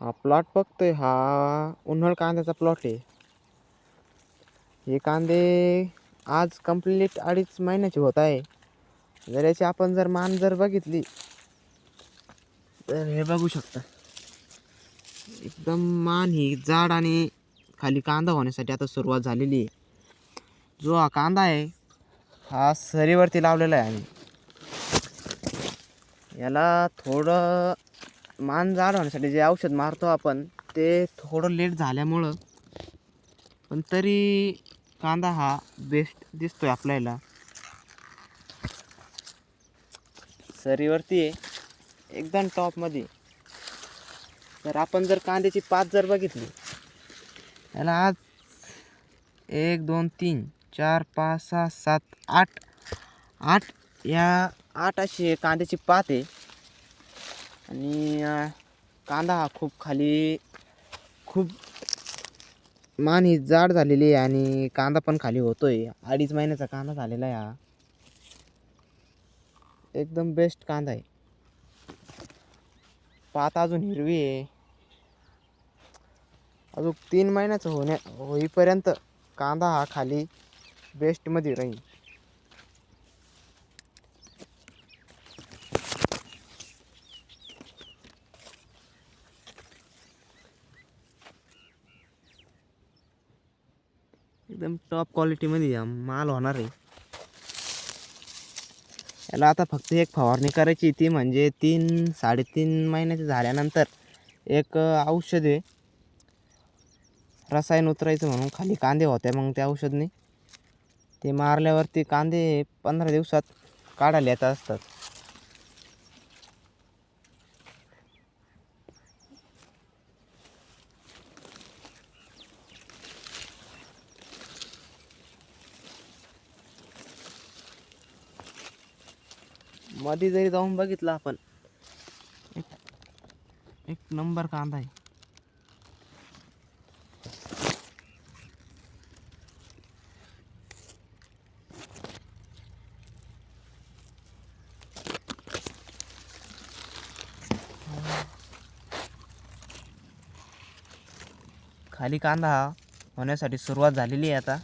हा प्लॉट बघतोय. हा उन्हाळ कांद्याचा प्लॉट आहे. हे कांदे आज कंप्लीट अडीच महिन्याचे होत आहे. जर याची आपण जर मान जर बघितली तर हे बघू शकता. एकदम मान ही जाड आणि खाली कांदा होण्यासाठी आता सुरुवात झालेली आहे. जो हा कांदा आहे हा सरीवरती लावलेला आहे आम्ही. याला थोडं मान जाड होण्यासाठी जे औषध मारतो आपण ते थोडं लेट झाल्यामुळं पण तरी कांदा हा बेस्ट दिसतोय आपल्याला. सरीवरती आहे एकदम टॉपमध्ये तर आपण जर कांद्याची पात जर बघितली याला आज एक दोन तीन चार पाच सहा सात आठ आठ या आठ अशी कांद्याची पात आहे. आणि कांदा हा खूप खाली खूप मान ही जाड झालेली आहे आणि कांदा पण खाली होतोय. अडीच महिन्याचा कांदा झालेला आहे हा. एकदम बेस्ट कांदा आहे. पात अजून हिरवी आहे. अजून तीन महिन्याचं होण्या होईपर्यंत कांदा हा खाली बेस्टमध्ये राहील. एकदम टॉप क्वालिटीमध्ये माल होणार आहे. याला आता फक्त एक फवारणी करायची ती म्हणजे तीन साडेतीन महिन्याचे झाल्यानंतर एक औषध आहे. रसायन उतरायचं म्हणून खाली कांदे होते मग त्या औषधने ते मारल्यावरती कांदे पंधरा दिवसात काढायला येत असतात. मध्ये जरी जाऊन बघितलं आपण. एक एक नंबर कांदा आहे. खाली कांदा हा होण्यासाठी सुरुवात झालेली आहे आता.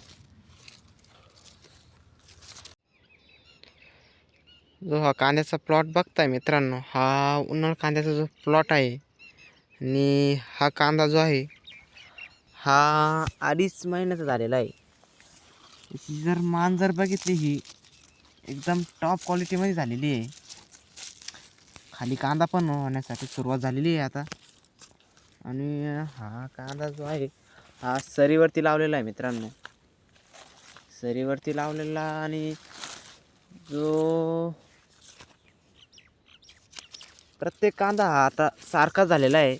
जो हा कांद्याचा प्लॉट बघताय मित्रांनो हा उन्हाळ कांद्याचा जो प्लॉट आहे आणि हा कांदा जो आहे हा अडीच महिन्याचा झालेला आहे. याची जर मान जर बघितली ही एकदम टॉप क्वालिटीमध्ये झालेली आहे. खाली कांदा पण होण्यासाठी सुरुवात झालेली आहे आता. आणि हा कांदा जो आहे हा सरीवरती लावलेला आहे मित्रांनो. सरीवरती लावलेला आणि जो प्रत्येक कांदा हा आता सारखा झालेला आहे.